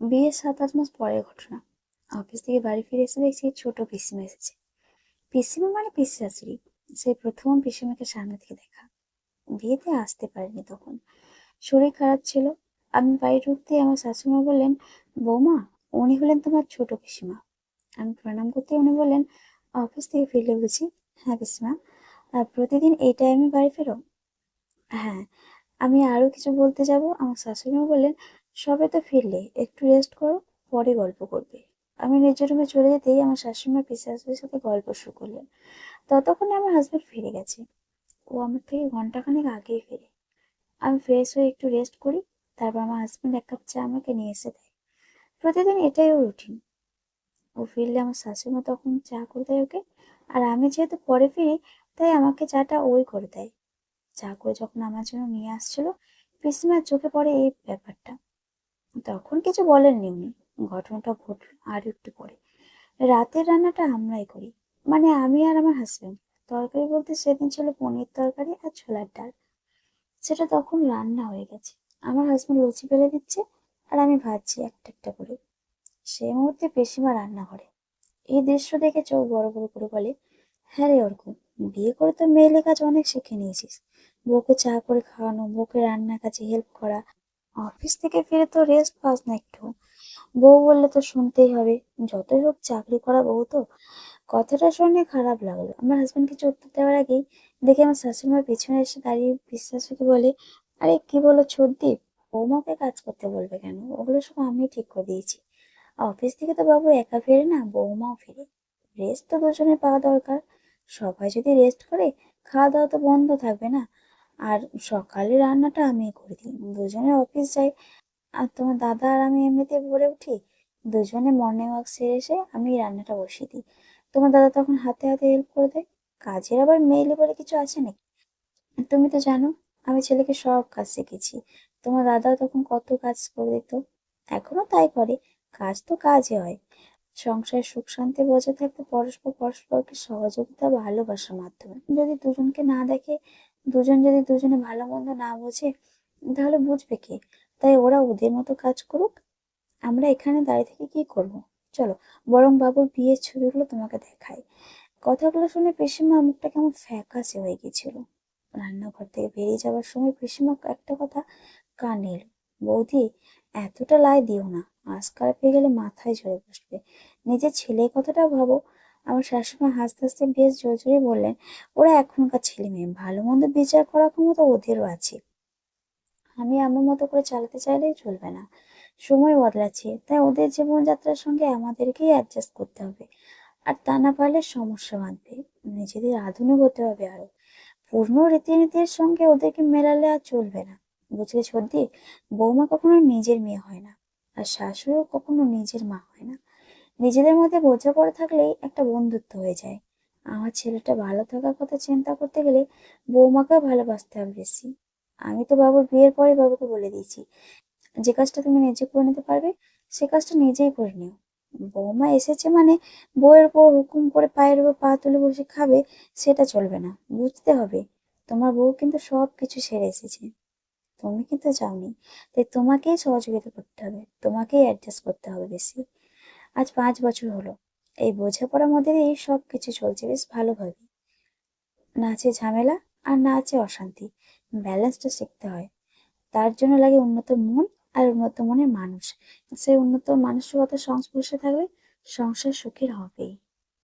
বিয়ের সাত আট মাস পরের ঘটনা। অফিস থেকে বাড়ি ফিরে এসে দেখছি ছোট পিসিমা এসেছে। পিসিমা মানে পিসি শাশুড়ি। সেই প্রথম পিসিমাকে সামনে থেকে দেখা। বিয়েতে আসতে পারেনি তখন। শরীর খারাপ ছিল। আমি বাড়ি ঢুকতে আমার শাশুড়িমা বললেন, বৌমা, উনি হলেন তোমার ছোট পিসিমা। আমি প্রণাম করতে উনি বললেন অফিস থেকে ফিরলে বুঝি? হ্যাঁ পিসিমা। প্রতিদিন এই টাইমে বাড়ি ফেরো? হ্যাঁ। আমি আরও কিছু বলতে যাব? আমার শাশুড়িমা বললেন সবে তো ফিরলে, একটু রেস্ট করো, পরে গল্প করবে। আমি নিজের রুমে চলে যেতেই আমার শাশুড়িমা পিসি শাশুড়ির সাথে গল্প শুরু করলেন। ততক্ষণে আমার হাজবেন্ড ফিরে গেছে। ও আমার থেকে ঘন্টাখানেক আগেই ফিরে। আমি ফ্রেশ হয়ে একটু রেস্ট করি, তারপর আমার হাজবেন্ড এক কাপ চা আমাকে নিয়ে এসে দেয়। প্রতিদিন এটাই ওর রুটিন ও ফিরলে আমার শাশুড়িমা তখন চা করে দেয় ওকে, আর আমি যেহেতু পরে ফিরি, তাই আমাকে চাটা ওই করে দেয়। চা করে যখন আমার জন্য নিয়ে আসছিল, পিসিমার চোখে পড়ে এই ব্যাপারটা। তখন কিছু বলেননি উনি। ঘটনাটা ঘটল আর একটু পরে। রাতের রান্নাটা আমরাই করি। মানে আমি আর আমার হাজবেন্ড তরকারি বলতে সেদিন ছিল পনির তরকারি আর ছোলার ডাল। সেটা তখন রান্না হয়ে গেছে। আমার হাজবেন্ড লুচি বেলে দিচ্ছে আর আমি ভাজছি একটা একটা করে। সেই মুহূর্তে পেশিমা রান্না করে। এই দৃশ্য দেখে চোখ বড় বড় করে বলে হ্যাঁ রে অর্ক বিয়ে করে তো মেয়েলে কাজ অনেক শিখে নিয়েছিস। বউকে চা করে খাওয়ানো, বউকে রান্নার কাজে হেল্প করা অফিস থেকে ফিরে তো রেস্ট পাস না একটু। বউ বললে তো শুনতেই হবে, যতই হোক চাকরি করা বউ তো। কথাটা শুনে খারাপ লাগল। আমার হাজবেন্ড কিছু উত্তর দেওয়ার আগেই দেখে আমার শাশুড়িমার পিছনে এসে দাঁড়িয়ে বিশ্বাসকে বলে, আরে, কি বলো সর্দীপ বৌমাকে কাজ করতে বলবে কেন? ওগুলো সব আমি ঠিক করে দিয়েছি। অফিস থেকে তো বাবু একা ফেরে না, বৌমাও ফেরে। রেস্ট তো দুজনে পাওয়া দরকার। সবাই যদি রেস্ট করে খাওয়া দাওয়া তো বন্ধ থাকবে না। আর সকালে রান্নাটা আমি করে দিই। দুজনে অফিস যাই, আর তোমার দাদা আর আমি এমনিতে ভরে উঠি, দুজনে মর্নিং ওয়াক সেরে এসে আমি রান্নাটা বসিয়ে দিই। তোমার দাদা তখন হাতে হাতে হেল্প করে দেয়। কাজের আবার মেয়েলে বলে কিছু আছে নাকি? তুমি তো জানো, আমি ছেলেকে সব কাজ শিখেছি। তোমার দাদাও তখন কত কাজ করে দিত, এখনও তাই করে। কাজ তো কাজই হয়। সংসারে সুখ শান্তি বজায় থাকতে পরস্পর পরস্পরকে সহযোগিতা, ভালোবাসার মাধ্যমে। যদি দুজনকে না দেখে দুজন যদি দুজনে ভালো মন্দ না বোঝে, তাহলে বুঝবে কে? তাই ওরা ওদের মতো কাজ করুক। আমরা এখানে দাঁড়িয়ে থেকে কি করব? চলো, বরং বাবুর বিয়ের ছবিগুলো তোমাকে দেখাই। কথাগুলো শুনে পিসিমা মুখটা কেমন ফ্যাকাশে হয়ে গেছিল। রান্নাঘর থেকে বেরিয়ে যাওয়ার সময় পিসিমা একটা কথা কানে বৌদি, এতটা লাই দিও না। আজকাল পেয়ে গেলে মাথায় ঝরে বসবে। নিজের ছেলের কথাটা ভাবো। আমার শাশুমা হাসতে হাসতে বেশ জোরে জোরে বললেন, ওরা এখনকার ছেলে মেয়ে, ভালো মন্দ বিচার করার ক্ষমতা ওদেরও আছে। আমি আমার মতো করে চালাতে চাইলেই চলবে না। সময় বদলাচ্ছে, তাই ওদের জীবনযাত্রার সঙ্গে আমাদেরকেই অ্যাডজাস্ট করতে হবে। আর তা না পারলে সমস্যা বাঁধবে, নিজেদের আধুনিক হতে হবে আরও। পুরনো রীতিনীতির সঙ্গে ওদেরকে মেলালে আর চলবে না। বুঝলে সর্দি? বৌমা কখনো নিজের মেয়ে হয় না, আর শাশুড়িও কখনো নিজের মা হয় না। নিজেদের মধ্যে বোঝাপড়া থাকলেই একটা বন্ধুত্ব হয়ে যায়। আমার ছেলেটা ভালো থাকার কথা চিন্তা করতে গেলে বৌমাকেও ভালোবাসতে হবে বেশি। আমি তো বাবুর বিয়ের পরে বাবুকে বলে দিয়েছি, যে কাজটা তুমি নিজে করে নিতে পারবে, সে কাজটা নিজেই করে নিও। বৌমা এসেছে মানে বউয়ের উপর হুকুম করে পায়ের উপর পা তুলে বসে খাবে, সেটা চলবে না, বুঝতে হবে। তোমার বউ কিন্তু সব কিছু সেরে এসেছে। তুমি কিন্তু যাওনি তাই তোমাকেই সহযোগিতা করতে হবে, তোমাকেই অ্যাডজাস্ট করতে হবে বেশি। আজ পাঁচ বছর হলো। এই বোঝাপড়ার মধ্যে এই সব কিছু চলছে বেশ ভালোভাবে। নাচে ঝামেলা আর না আছে অশান্তি। ব্যালেন্সটা শিখতে হয়। তার জন্য লাগে উন্নত মন আর উন্নত মনের মানুষ। সেই উন্নত মানসিকতার সংস্পর্শে থাকবে সংসার সুখের হবেই।